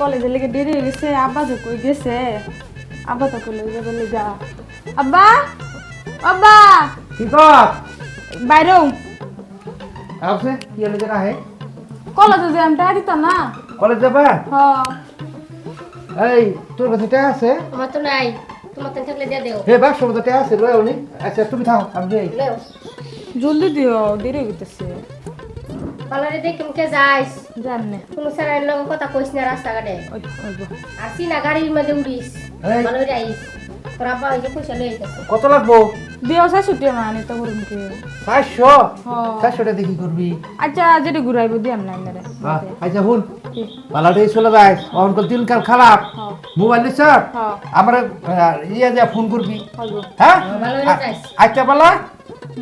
কলেজে লেগে দেরি হয়ে গেছে আব্বা তো কই গেছে? আব্বা তো কই লেগে যাবে লেগা আব্বা আব্বা! কি কর বাইরেও আছে কি হলে যেটা হে? কলেজে যে আমি টাকা দিতাম না। কলেজ যাবা? হ। এই তোর কাছে টাকা আছে? আমার তো নাই। তোমার তো থাকলে দিয়ে দেও। হে বাক্স মধ্যে টাকা আছে লয় উনি আচ্ছা তুমি থাও আমি যাই জলদি দিও দেরি হয়ে গেছে পালারে দেখুন কে যাইস। জানে কোনো স্যারের লগে কথা কইস না রাস্তাঘাটে। আসি না গাড়ির মধ্যে উড়িস। এই। করে আইস। তোর আব্বা ওই যে পয়সা গেছে। কত লাগবো? দিও চাই ছুটি মানে তো করুন কি চারশো হ চারশোটা দেখি করবি। আচ্ছা যেটা ঘুরাইবো দিয়াম না হ্যাঁ, আচ্ছা শুন কি? পালাটাই চলে যায়। অঙ্কল দিনকাল খারাপ। মোবাইল স্যার হ আমার ইয়ে যা ফোন করবি। হ্যাঁ। ভালো আচ্ছা পালা।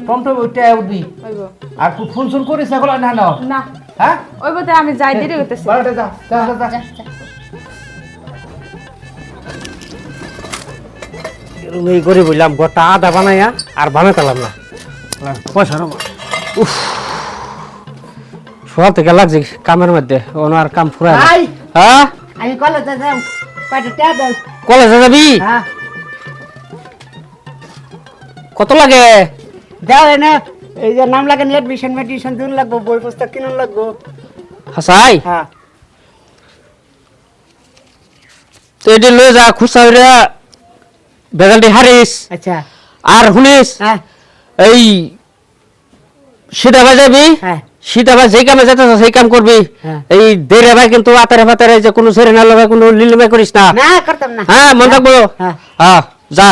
টমটম ওইটা উঠবি। আর ফোন ফোন করিস এখন না না। না। হ্যাঁ? ওই বলতে আমি যাই দেরি হইতেছে। পালাটা যা যা যা, যা। যা যা। এরকম এই করে বললাম গোটা আদা বানাইয়া আর না। পয়সা উফ। সকাল থেকে লাগছে কামের মধ্যে ওনার কাম ফুরায় না। ভাই হ্যাঁ? আমি কলেজে যাবি? হ্যাঁ। কত লাগে? দাও এনে এই যে নাম লাগে এডমিশন মেডিসন দিন লাগবো বই পুস্তক কিনুন লাগবো। হাসাই হ্যাঁ। তো এটি লয়ে যা খুচা হইরা বেজালটি হারিস আচ্ছা। আর শুনিস হ্যাঁ এই সীতাবাই যাবি? হ্যাঁ সীতাবাই যে কামে যেতেছ সেই কাম করবি। এই দেরে ভাই কিন্তু আতারে ফাতারে যে কোনো ছেড়ে না লগে কোনো লিলিমে করিস না। না করতাম না। হ্যাঁ মন থাকব। হ্যাঁ যা।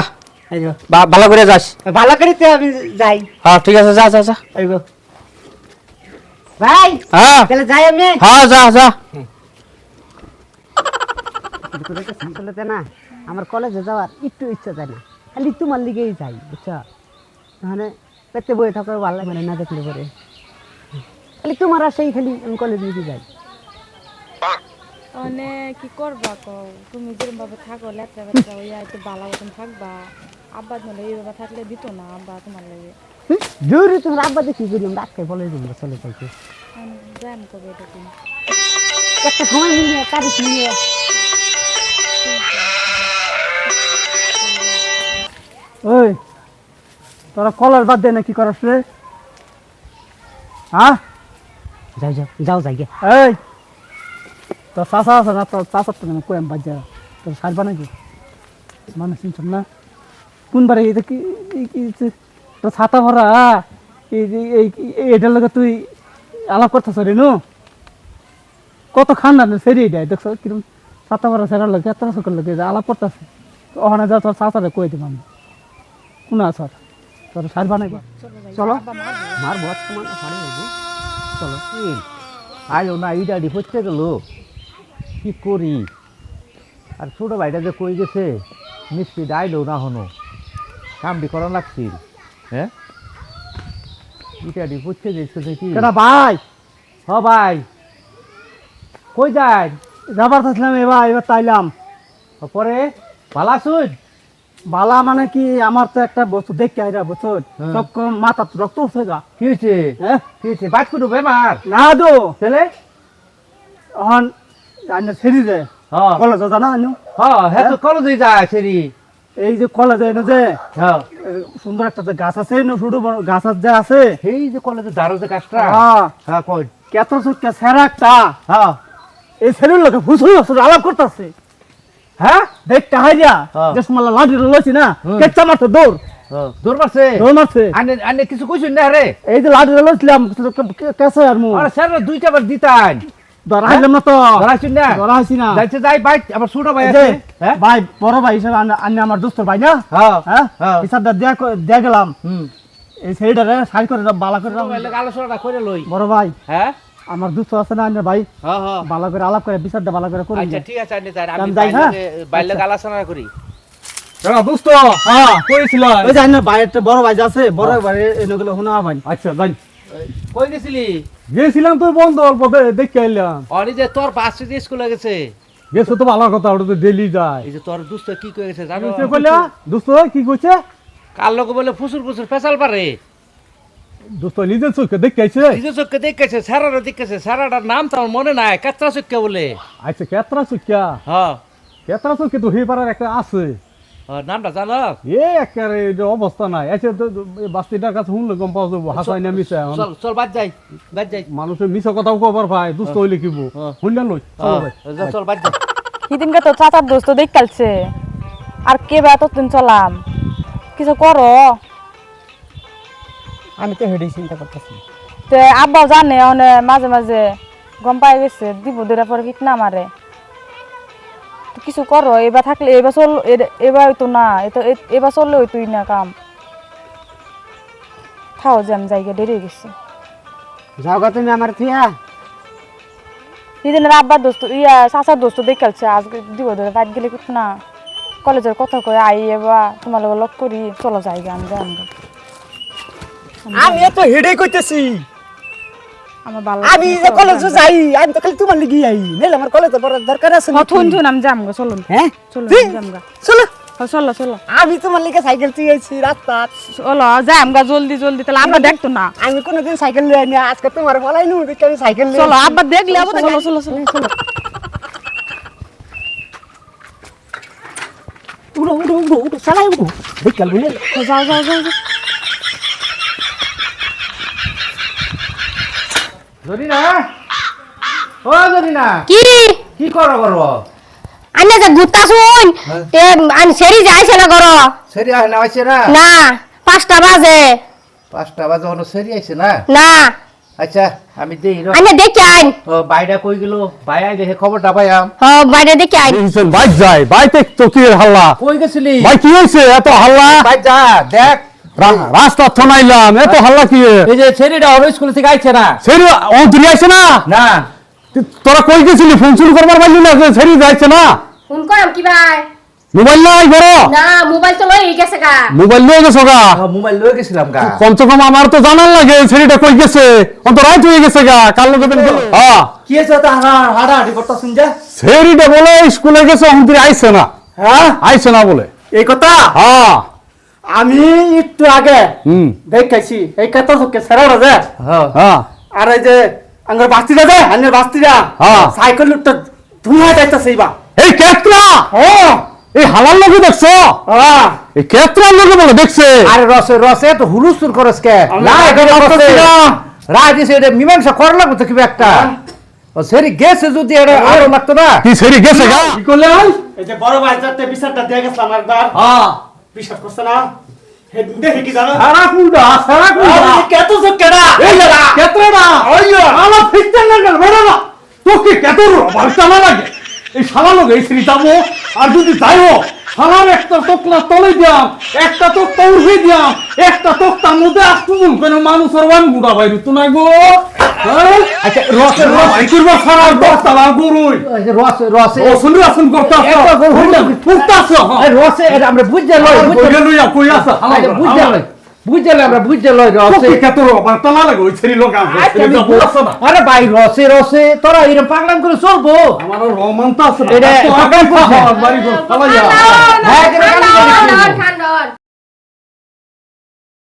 ভালো করে যাস। ভালো করে তো আমি যাই। হ্যাঁ ঠিক আছে যা যা যা। ভাই হ্যাঁ। তাহলে যাই আমি। হ্যাঁ যা যা। না আমার কলেজে যাওয়ার একটু ইচ্ছা যায় না। খালি তোমার লিগেই যাই বুঝছ? মানে পেতে বয়ে থাকো ভালো লাগে না, না দেখলে পরে। খালি তোমার আসাই খালি আমি কলেজ লিগে যাই। মানে কি করবা কও? তুমি যেরকম ভাবে থাকো লেত্রা বেত্রা হইয়া একটু ভালো মতন থাকবা। আব্বা নলে এইভাবে থাকলে দিত না আব্বা তোমার লাগে। জরুরি তোমার আব্বা দেখি করলাম রাখতে বলে দিল চলে যাইতে জান কবে এটা তুমি একটা সময় মিলিয়ে তারিখ মিলিয়ে ওই তোরা কলার বাদ দে না কি করাস রে? হ্যাঁ যাও যাও যাও যাই গে। এই তোর চাষা আছে না তোর চাষার তো কয়েম বাদ যা তোর সারবা নাকি মানে শুনছ না কোনবারে এটা কি এই- কি যে- তোর ছাতা ভরা এই এটার লগে তুই আলাপ করতেছ রে নু কত খান্ডা না সেরি দেয় দেখছ কিরম ছাতা ভরা সেরার লগে এত সকল লগে যে আলাপ করতেছে ওখানে যা তোর চাচারে কই দিলাম কোন আসার তোর সার বানাইবা চলো মার বস তোমার সারে বলব চলো আয়ো না এই ডাডি হচ্ছে গেল কি করি? আর ছোট ভাইটা যে কই গেছে? মিষ্টি আইলো না হনো? কামটি করা লাগছিল হ্যাঁ ইটাডি গেছে দেখি। কেটা ভাই? হ ভাই। কই যায় যাবার থাকলাম এবার এবার তাইলাম। পরে? পালাসুন বালা মানে কি আমার তো একটা বস্তু দেখতে আইরা বছর। হ্যাঁ। সব কম মাথা রক্ত উঠছে গা। কি হয়েছে হ্যাঁ? কি হয়েছে বাদ করু বেমার। না দো। ছেলে? এখন আইনা ছেড়ি দে। হ্যাঁ। কলেজ জানা হ্যাঁ হ্যাঁ তো কলেজে যায় সেরি এই যে কলেজ এনে যে হ্যাঁ। সুন্দর একটা গাছ আছে না ছোট গাছ আছে যে আছে। সেই যে কলেজে দারো যে কাজটা হ্যাঁ। হ্যাঁ কই? কেত সুটকে সেরা একটা। হ্যাঁ। এই ছেলের লোকে ফুসুল আলাপ করতেছে। হ্যাঁ? দেখতে হাইরা হ্যাঁ। যে লাঠি লইছি না কেচ্চা মারছে দৌড়। হ্যাঁ। দৌড় মারছে? দৌড় মারছে। আনে আনে কিছু কইছুন না রে? এই যে লাঠি লইছিলাম কেসে আর মু আরে স্যার দুইটা বার দিতান ধরা হাইলাম না তো। ধরাইছুন না? ধরা হাইছি না। যাইতে যাই ভাই আমার ছোট ভাই আছে হ্যাঁ? ভাই বড় ভাই হিসেবে আন- আমার দোস্তর ভাই না? হ্যাঁ হ্যাঁ? হ্যাঁ। হিসাবটা দেয়া দেয়া গেলাম। হুম। এই ছেলেটারে সাইড করে বালা করে আলোচনাটা করে লই। বড় ভাই হ্যাঁ? আমার দুস্থ আছে না ভাই। হ্যাঁ হ্যাঁ। করে আলাপ করে বিচারটা বালা করে করি। আচ্ছা ঠিক আছে আমি যাই, হ্যাঁ? আলোচনা করি। হ্যাঁ। ওই যে আন্নার ভাই একটা বড় ভাই আছে বড় ভাই এনেগুলো শোনা ভাই আচ্ছা যাই। কই গেছিলি? গেছিলাম তোর বন্ধ অল্প দেখে এলাম অনি যে তোর বাস যে স্কুলে গেছে। গেছো তো ভালো কথা ওটা তো ডেলি যায়। এই যে তোর দুস্থ কি কই গেছে জানো? কইলা দোস্ত কি কইছে? কার লোক বলে ফুসুর ফুসুর ফেসাল পারে? দোস্ত নিজের চোখে দেখেছে নিজের চোখে দেখেছে সারাটা দেখেছে সারাটার নাম তো আমার মনে নাই কাঁচরা চোখে বলে। আচ্ছা কেতরা চুকিয়া হ্যাঁ। কেতরা চুকি তো হয়ে পারার একটা আছে। নামটা জানো? এ একেবারে অবস্থা নাই। আচ্ছা তো তো এই বাস্তিটার কাছে শুনলে গম পাওয়া যাব হাসাই না মিশে চল চল বাদ যাই বাদ যাই। মানুষের মিশা কথাও কবার পায় দুস্থ হইলে কিবো। লই চলো ভাই। যা, চল বাদ যাই। সেদিনকে তো চাচার দোস্ত দেখ কালছে। আর কে বা এতদিন চলাম? কিছু করো? আমি তো হেডেই চিন্তা করতেছি। তে আব্বাও জানে মাঝে মাঝে গম পাই গেছে দিব দুটা পরে কিট না মারে কিছু করো এবার থাকলে এবার চল এ- এবার হইতো না এবার চললে হইতোই না কাম। থাও যে আমি জায়গা দেরি হয়ে গেছে। যাও গা তুমি আমার থিয়া। সেদিনের আব্বার দোস্ত ইয়া চাচার দোস্ত দেখালছে আজকে দিব ধরে বাইক গেলে কিট না। কলেজের কথা কয়ে আই এবার তোমার লগে লক করি চলো জায়গা যাই আমরা আমি তো হেডেই কইতেছি আমি যে কলেজে যাই আমি তো খালি তোমার লিগি আই। নাইলে আমার কলেজে পড়ার দরকার আছে হ্যাঁ থুন থুন আমি যাম গো চলুন। হ্যাঁ? চলো জি। যাম গা চলো। চলো চলো। আমি তোমার লিগে সাইকেল চিয়েছি রাস্তা। চলো যাম গা জলদি জলদি তাহলে আব্বা দেখতো না। আমি কোনোদিন সাইকেল লই আনি আজকে তোমার বলাই নি আমি সাইকেল চলো আব্বা দেখলে আবার চলো চলো চলো চলো। উড়ো উড়ো উড়ো উড়ো চালাই উড়ো। বিকাল বুঝলে যাও যাও যাও। জরিনা? ও জরিনা কি কি করো করো আনে যে গুতা শুন তে আন সেরি যাইছে না করো সেরি আহে না আইছে না? না পাঁচটা বাজে। পাঁচটা বাজে হলো সেরি আইছে না? না। আচ্ছা আমি দেই র। আনে দেখে আইন। ও বাইটা কই গেল? ভাই আই দেখে খবরটা পাইয়াম হ বাইরে দেখে আইন। বাইক যায় বাইতে তো কি হাল্লা? কই গেছিলি? ভাই কি হয়েছে এত হাল্লা? ভাই যা দেখ। রাস্তা থনাইলাম এত হাল্লা কি? এই যে সেরিটা ওর স্কুল থেকে আইছে না? সেরি ও দুনিয়া আইছে না? না। তোরা কই গেছিলি? ফোন শুরু করবার পারলি না যে সেরি যাইছে না? ফোন করাম কি ভাই? মোবাইল নাই বড় না মোবাইল তো লই গেছে গা। মোবাইল নিয়ে গেছো গা? মোবাইল লয়ে গেছিলাম গা। কমসে কম আমার তো জানার লাগে সেরিটা কই গেছে? অন্ত রাইট হয়ে গেছে গা কাল লোকে হ্যাঁ কি আছে তা? হাড়া হাড়া হাড়ি করতাছুন যা। সেরিটা বলে স্কুলে গেছে অন্তির আইছে না। হ্যাঁ? আইছে না বলে। এই কথা? হ্যাঁ। আমি একটু আগে হুম। দেখাইছি এই কথা তোকে সেরা রাজা হ্যাঁ। হ্যাঁ। আর এই যে আঙ্গার বাস্তিটা দে আঙ্গার বাস্তিটা হ্যাঁ। সাইকেল উঠতে ধুয়া যাইতেছে এইবা এই কেত্রা ও এই হালার লোকে দেখছ? হ্যাঁ। এই কেত্রার লোকে বলে দেখছে। আরে রসে রসে তো হুলুস্তুর করস কে? না এটা করছে না। রায় দিছে এটা মীমাংসা করা লাগবে তো কিবা একটা। ও সেরি গেছে যদি এটা আরও লাগতো না। কি সেরি গেছে গা? কি করলে এই যে বড় ভাই যাতে বিচারটা দিয়ে গেছিলাম একবার। হ্যাঁ। বিশ্বাস করছে না? হে দেখে কি জানো। সারা কুন্ডা সারা কুন্ডা আরে কত চোখ কেডা? এই না কেত্রাটা ওইয়া আমার ফিক্সেন না গেল বেড়া না। তোকে কেতর বালটা না লাগে। এই শালা লোক এই শ্রী আর যদি যাইও শালার একটা তোক না তলে দিয়াম একটা তোক তৌড়ে দিয়াম একটা তোক তার মধ্যে আসুন কেন মানুষের ওয়ান গুড়া বাইরে তো না গো? হ্যাঁ? আচ্ছা রসে রস। করবা সারা দশটা লাল গরুই। যে রসে রসে। ও শুনি আসুন করতে এই রসে এটা আমরা লই কই আচ্ছা, বুঝতে লই বুঝতে লই আমরা বুঝতে লই রসে। কত বালটা না লাগে? ওই শ্রী লোক আছে আচ্ছা, আরে ভাই রসে রসে তোরা এরকম পাগলাম করে চলবো। আমার রোমান্স আছে এটা- পাগলাম করে বাড়ি চালাইয়া হ্যাঁ,